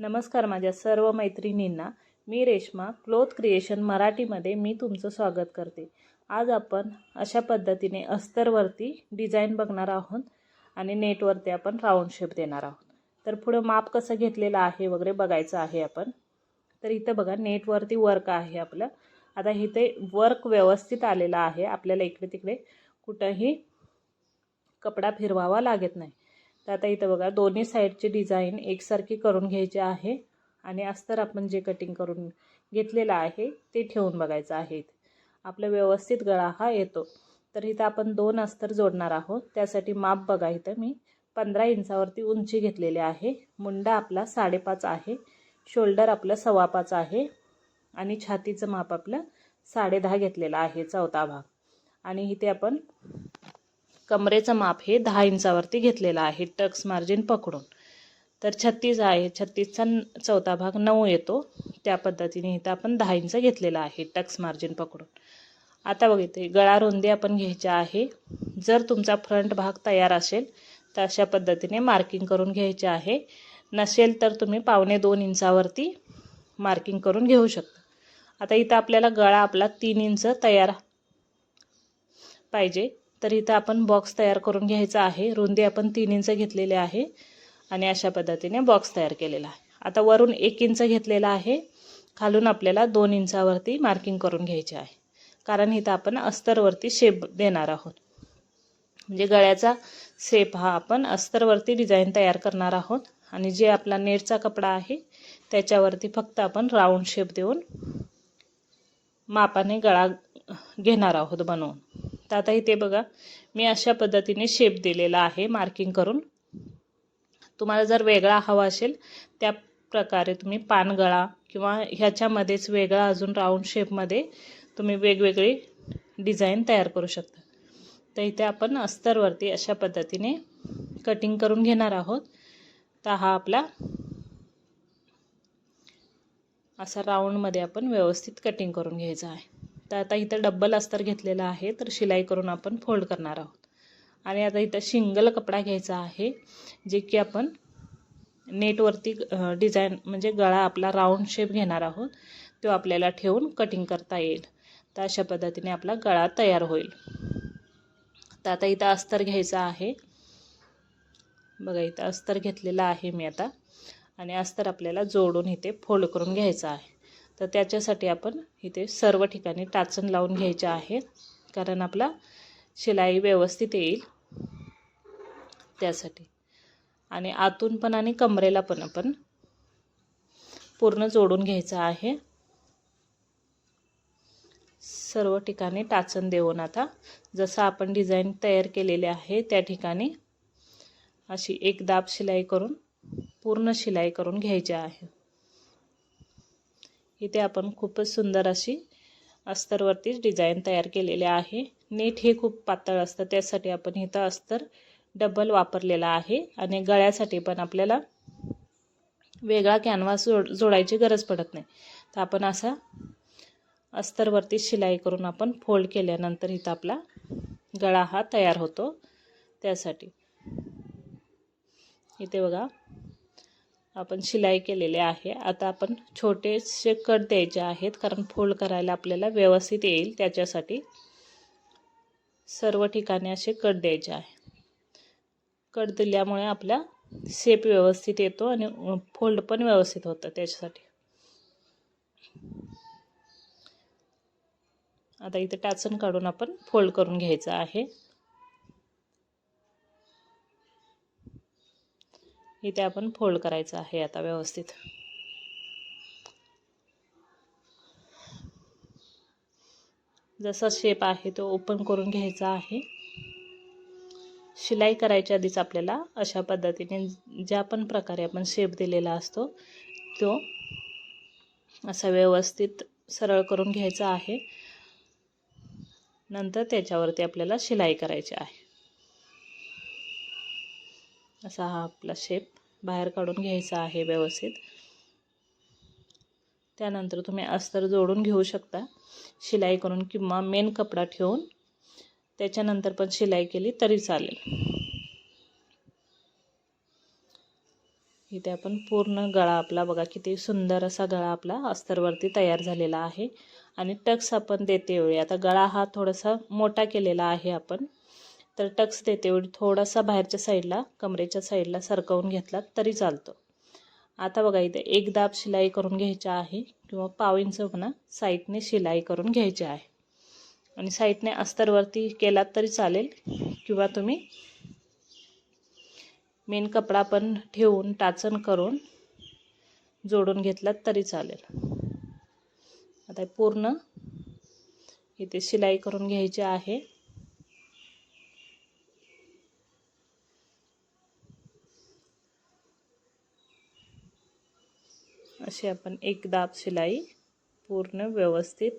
नमस्कार माझ्या सर्व मैत्रिणींना. मी रेश्मा क्लोथ क्रिएशन मराठीमध्ये मी तुमचं स्वागत करते. आज आपण अशा पद्धतीने अस्तरवरती डिझाईन बघणार आहोत आणि नेटवरती आपण राऊंड शेप देणार आहोत. तर पुढं माप कसं घेतलेलं आहे वगैरे बघायचं आहे आपण. तर इथं बघा नेटवरती वर्क आहे आपलं. आता इथे वर्क व्यवस्थित आलेलं आहे. आपल्याला इकडे तिकडे कुठंही कपडा फिरवावा लागत नाही. तर आता इथं बघा दोन्ही साईडची डिझाईन एकसारखी करून घ्यायची आहे. आणि अस्तर आपण जे कटिंग करून घेतलेलं आहे ते ठेवून बघायचं आहे. आपला व्यवस्थित गळा हा येतो. तर इथं आपण दोन अस्तर जोडणार आहोत. त्यासाठी माप बघा इथं. मी पंधरा इंचावरती उंची घेतलेली आहे. मुंडा आपला साडेपाच आहे. शोल्डर आपलं सव्वापाच आहे. आणि छातीचं माप आपलं साडेदहा घेतलेलं आहे चौथा भाग. आणि इथे आपण कमरेचं माप हे दहा इंचावरती घेतलेलं आहे. टक्स मार्जिन पकडून. तर छत्तीस आहे. छत्तीसचा चौथा भाग नऊ येतो. त्या पद्धतीने इथं आपण दहा इंच घेतलेला आहे. टक्स मार्जिन पकडून. आता बघितले. गळा रुंदी आपण घ्यायची आहे. जर तुमचा फ्रंट भाग तयार असेल तर अशा पद्धतीने मार्किंग करून घ्यायचे आहे. नसेल तर तुम्ही पावणे दोन इंचावरती मार्किंग करून घेऊ शकता. आता इथं आपल्याला गळा आपला तीन इंच तयार पाहिजे. तर इथं आपण बॉक्स तयार करून घ्यायचा आहे. रुंदी आपण तीन इंच घेतलेले आहे. आणि अशा पद्धतीने बॉक्स तयार केलेला आहे. आता वरून एक इंच घेतलेला आहे. खालून आपल्याला दोन इंचावरती मार्किंग करून घ्यायचे आहे. कारण इथं आपण अस्तरवरती शेप देणार आहोत. म्हणजे गळ्याचा शेप हा आपण अस्तरवरती डिझाईन तयार करणार आहोत. आणि जे आपला नेटचा कपडा आहे त्याच्यावरती फक्त आपण राऊंड शेप देऊन मापाने गळा घेणार आहोत बनवून. तर आता इथे बघा मी अशा पद्धतीने शेप दिलेला आहे मार्किंग करून. तुम्हाला जर वेगळा हवा असेल त्या प्रकारे तुम्ही पानगळा किंवा ह्याच्यामध्येच वेगळा अजून राऊंड शेपमध्ये तुम्ही वेगवेगळी डिझाईन तयार करू शकता. तर इथे आपण अस्तरवरती अशा पद्धतीने कटिंग करून घेणार आहोत. तर हा आपला असा राऊंडमध्ये आपण व्यवस्थित कटिंग करून घ्यायचा आहे. तर आता इथं डब्बल अस्तर घेतलेला आहे तर शिलाई करून आपण फोल्ड करणार आहोत. आणि आता इथं शिंगल कपडा घ्यायचा आहे जे की आपण नेटवरती डिझाईन म्हणजे गळा आपला राऊंड शेप घेणार आहोत. तो आपल्याला ठेवून कटिंग करता येईल. तर अशा पद्धतीने आपला गळा तयार होईल. तर आता इथं अस्तर घ्यायचं आहे. बघा इथं अस्तर घेतलेलं आहे मी आता. आणि अस्तर आपल्याला जोडून इथे फोल्ड करून घ्यायचं आहे. तर त्याच्यासाठी आपण इथे सर्व ठिकाणी टाचण लावून घ्यायचे आहे कारण आपला शिलाई व्यवस्थित येईल त्यासाठी. आणि आतून पण आणि कमरेला पण आपण पूर्ण जोडून घ्यायचं आहे. सर्व ठिकाणी टाचण देऊन आता जसं आपण डिझाईन तयार केलेले आहे त्या ठिकाणी अशी एक दाब शिलाई करून पूर्ण शिलाई करून घ्यायची आहे. इथे आपण खूपच सुंदर अशी अस्तरवरतीच डिझाईन तयार केलेले आहे. नेट हे खूप पातळ असतं त्यासाठी आपण इथं अस्तर डबल वापरलेला आहे आणि गळ्यासाठी पण आपल्याला वेगळा कॅनव्हास जोड जोडायची गरज पडत नाही. तर आपण असा अस्तरवरती शिलाई करून आपण फोल्ड केल्यानंतर इथं आपला गळा हा तयार होतो त्यासाठी. इथे बघा आपण शिलाई केलेले आहे. आता आपण छोटेसे कट द्यायचे आहेत कारण फोल्ड करायला आपल्याला व्यवस्थित येईल. त्याच्यासाठी सर्व ठिकाणी असे कट द्यायचे आहे. कट दिल्यामुळे आपला शेप व्यवस्थित येतो आणि फोल्ड पण व्यवस्थित होतं त्याच्यासाठी. आता इथे टाचण काढून आपण फोल्ड करून घ्यायचं आहे. इथे आपण फोल्ड करायचं आहे आता व्यवस्थित. जसा शेप आहे तो ओपन करून घ्यायचा आहे. शिलाई करायच्या आधीच आपल्याला अशा पद्धतीने ज्या पण प्रकारे आपण शेप दिलेला असतो तो असा व्यवस्थित सरळ करून घ्यायचा आहे. नंतर त्याच्यावरती आपल्याला शिलाई करायची आहे. असा हा आपला शेप बाहेर काढून घ्यायचा आहे व्यवस्थित. त्यानंतर तुम्ही अस्तर जोडून घेऊ शकता. शिलाई करून किंवा मेन कपडा ठेवून त्याच्यानंतर पण शिलाई केली तरी चालेल. इथे आपण पूर्ण गळा आपला बघा किती सुंदर असा गळा आपला अस्तरवरती तयार झालेला आहे. आणि टक्स आपण देते वेळी आता गळा हा थोडासा मोठा केलेला आहे आपण. तर टक्स देते. थोडासा बाहेरच्या साईडला कमरेच्या साईडला सरकवून घेतला तरी चालतो. आता बघा इथे एक दाब शिलाई करून घ्यायची आहे किंवा पाव इंच म्हणा साईडने शिलाई करून घ्यायची आहे. आणि साईडने अस्तरवरती केलात तरी चालेल. किंवा तुम्ही मेन कपडा पण ठेवून टाचण करून जोडून घेतलात तरी चालेल. आता पूर्ण इथे शिलाई करून घ्यायची आहे. अशी आपण एक दाब शिलाई पूर्ण व्यवस्थित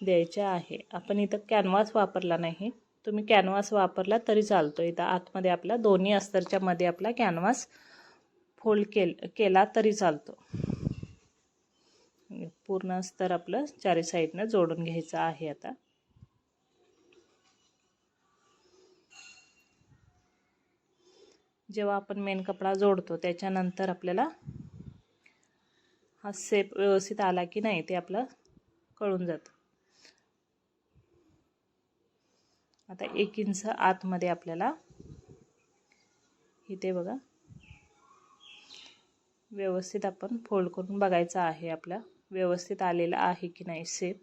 द्यायच्या आहे. आपण इथं कॅनव्हास वापरला नाही. तुम्ही कॅनव्हास वापरला तरी चालतो इथं आतमध्ये आपला दोन्ही अस्तरच्या मध्ये आपला कॅनव्हास फोल्ड केल केला तरी चालतो. पूर्ण अस्तर आपलं चारी साईडनं जोडून घ्यायचं आहे आता. जेव्हा आपण मेन कपडा जोडतो त्याच्यानंतर आपल्याला हा सेप व्यवस्थित आला की नाही ते आपलं कळून जातं. आता एक इंच आतमध्ये आपल्याला इथे बघा. व्यवस्थित आपण फोल्ड करून बघायचं आहे आपला. व्यवस्थित आलेला आहे की नाही सेप.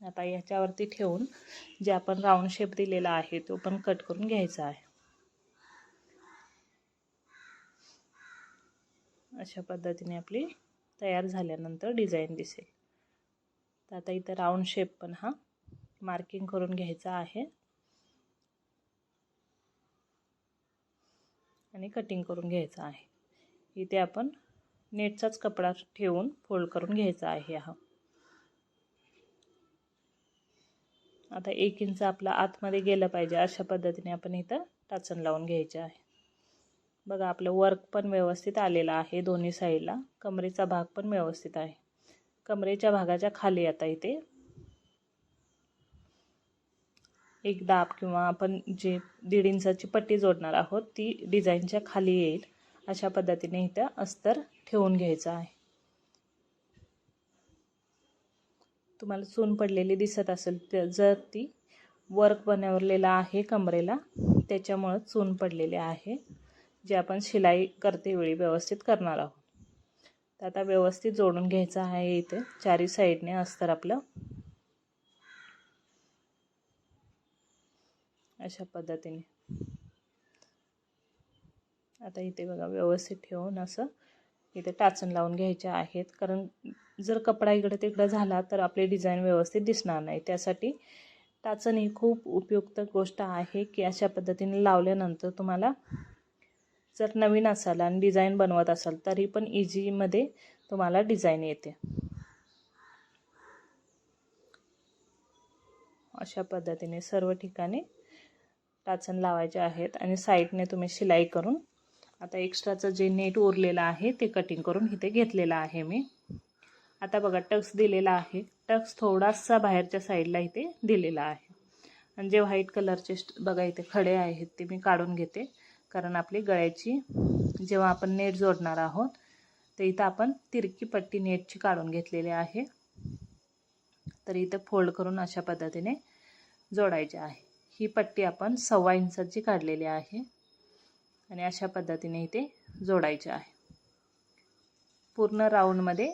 आता याच्यावरती ठेवून जे आपण राऊंड शेप दिलेला आहे तो पण कट करून घ्यायचा आहे. अशा पद्धतीने आपली तयार झाल्यानंतर डिझाईन दिसेल. तर आता इथं राऊंड शेप पण हा मार्किंग करून घ्यायचा आहे. आणि कटिंग करून घ्यायचं आहे. इथे आपण नेटचाच कपडा ठेवून फोल्ड करून घ्यायचा आहे हा. आता एक इंच आपला आतमध्ये गेलं पाहिजे अशा पद्धतीने आपण इथं टाचण लावून घ्यायचे आहे. बघा आपलं वर्क पण व्यवस्थित आलेलं आहे दोन्ही साईडला कमरेचा भाग पण व्यवस्थित आहे. कमरेच्या भागाच्या खाली आता इथे. एक दाब किंवा आपण जे दीड इंचाची पट्टी जोडणार आहोत ती डिझाईनच्या खाली येईल. अशा पद्धतीने इथं अस्तर ठेवून घ्यायचं आहे. तुम्हाला चून पडलेली दिसत असेल तर जर ती वर्क बनवलेला आहे कमरेला त्याच्यामुळं चून पडलेले आहे. जे आपण शिलाई करते वेळी व्यवस्थित करणार आहोत. तर आता व्यवस्थित जोडून घ्यायचं आहे इथे. चारी साईडने अस्तर आपलं. अशा पद्धतीने. आता इथे बघा व्यवस्थित ठेवून असं इथे टाचण लावून घ्यायचे आहेत. कारण जर कपडा इकडे तिकडं झाला तर आपली डिझाईन व्यवस्थित दिसणार नाही. त्यासाठी टाचण ही खूप उपयुक्त गोष्ट आहे की अशा पद्धतीने लावल्यानंतर तुम्हाला जर नवीन असाल आणि डिझाईन बनवत असाल तरी पण इझीमध्ये तुम्हाला डिझाईन येते. अशा पद्धतीने सर्व ठिकाणी टाचण लावायचे आहेत आणि साईडने तुम्ही शिलाई करून आता एक्स्ट्राचं जे नेट उरलेलं आहे ते कटिंग करून इथे घेतलेलं आहे मी. आता बघा टक्स दिलेला आहे. टक्स थोडासा बाहेरच्या साईडला इथे दिलेला आहे. आणि जे व्हाईट कलरचे बघा इथे खडे आहेत ते मी काढून घेते. कारण आपली गळ्याची जेव्हा आपण नेट जोडणार आहोत तर इथं आपण तिरकी पट्टी नेटची काढून घेतलेली आहे. तर इथं फोल्ड करून अशा पद्धतीने जोडायची आहे. ही पट्टी आपण सव्वा इंचाची काढलेली आहे आणि अशा पद्धतीने इथे जोडायचे आहे. पूर्ण राऊंडमध्ये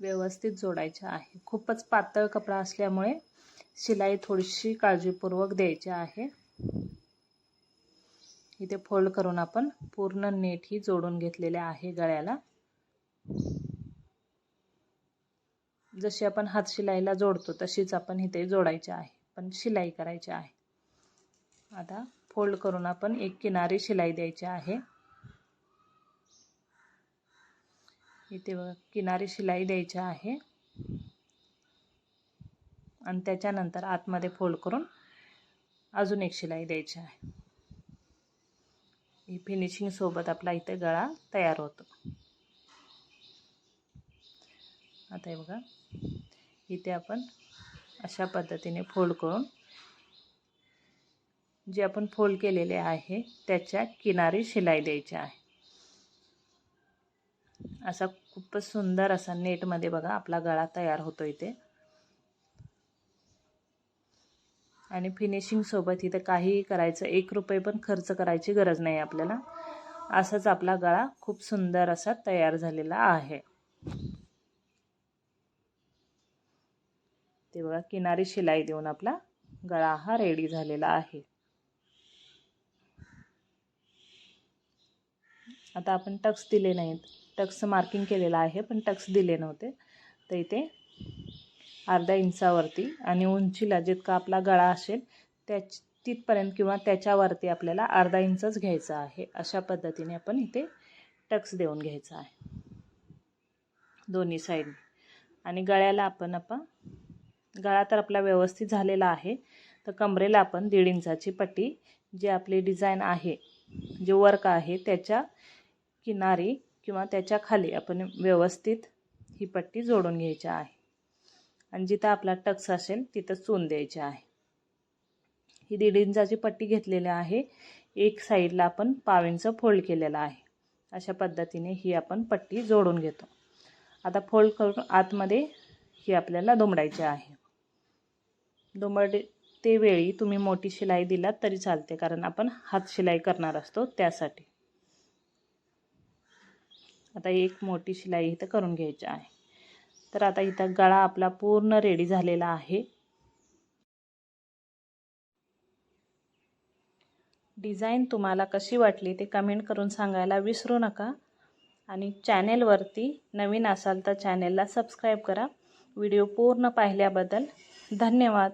व्यवस्थित जोडायचे आहे. खूपच पातळ कपडा असल्यामुळे शिलाई थोडीशी काळजीपूर्वक द्यायची आहे. इथे फोल्ड करून आपण पूर्ण नेट ही जोडून घेतलेले आहे गळ्याला. जशी आपण हात शिलाईला जोडतो तशीच आपण इथे जोडायची आहे पण शिलाई करायची आहे. आता फोल्ड करून आपण एक किनारी शिलाई द्यायची आहे. इथे किनारी शिलाई द्यायची आहे. आणि त्याच्यानंतर आतमध्ये फोल्ड करून अजून एक शिलाई द्यायची आहे. ही फिनिशिंग सोबत आपला इथे गळा तयार होतो. आता हे बघा. इथे आपण अशा पद्धतीने फोल्ड करून जे आपण फोल्ड केलेले आहे त्याच्या किनारी शिलाई द्यायची आहे. असा खूपच सुंदर असा नेटमध्ये बघा आपला गळा तयार होतो इथे. आणि फिनिशिंगसोबत इथं काहीही करायचं एक रुपये पण खर्च करायची गरज नाही आपल्याला. असाच आपला गळा खूप सुंदर असा तयार झालेला आहे. ते बघा किनारी शिलाई देऊन आपला गळा हा रेडी झालेला आहे. आता आपण टक्स दिले नाहीत. टक्स मार्किंग केलेलं आहे पण टक्स दिले नव्हते. तर इथे अर्धा इंचावरती आणि उंचीला जितका आपला गळा असेल त्या तिथपर्यंत किंवा त्याच्यावरती आपल्याला अर्धा इंचच घ्यायचा आहे. अशा पद्धतीने आपण इथे टक्स देऊन घ्यायचा आहे. दोन्ही साईड आणि गळ्याला आपण आपण गळा तर आपला व्यवस्थित झालेला आहे तर कमरेला आपण दीड इंचाची पट्टी जी आपली डिझाईन आहे जे वर्क आहे त्याच्या किनारी किंवा त्याच्याखाली आपण व्यवस्थित ही पट्टी जोडून घ्यायची आहे. आणि जिथं आपला टक्स असेल तिथं चून द्यायची आहे. ही दीड इंचाची पट्टी घेतलेली आहे. एक साईडला आपण पाव फोल्ड केलेलं आहे. अशा पद्धतीने ही आपण पट्टी जोडून घेतो. आता फोल्ड करून आतमध्ये ही आपल्याला दुमडायची आहे. दुमड ते वेळी तुम्ही मोठी शिलाई दिलात तरी चालते कारण आपण हात शिलाई करणार असतो त्यासाठी. आता एक मोठी शिलाई इथं करून घ्यायची आहे. तर आता इथं गळा आपला पूर्ण रेडी झालेला आहे. डिझाईन तुम्हाला कशी वाटली ते कमेंट करून सांगायला विसरू नका. आणि चॅनेलवरती नवीन असाल तर चॅनेलला सबस्क्राईब करा. व्हिडिओ पूर्ण पाहिल्याबद्दल धन्यवाद.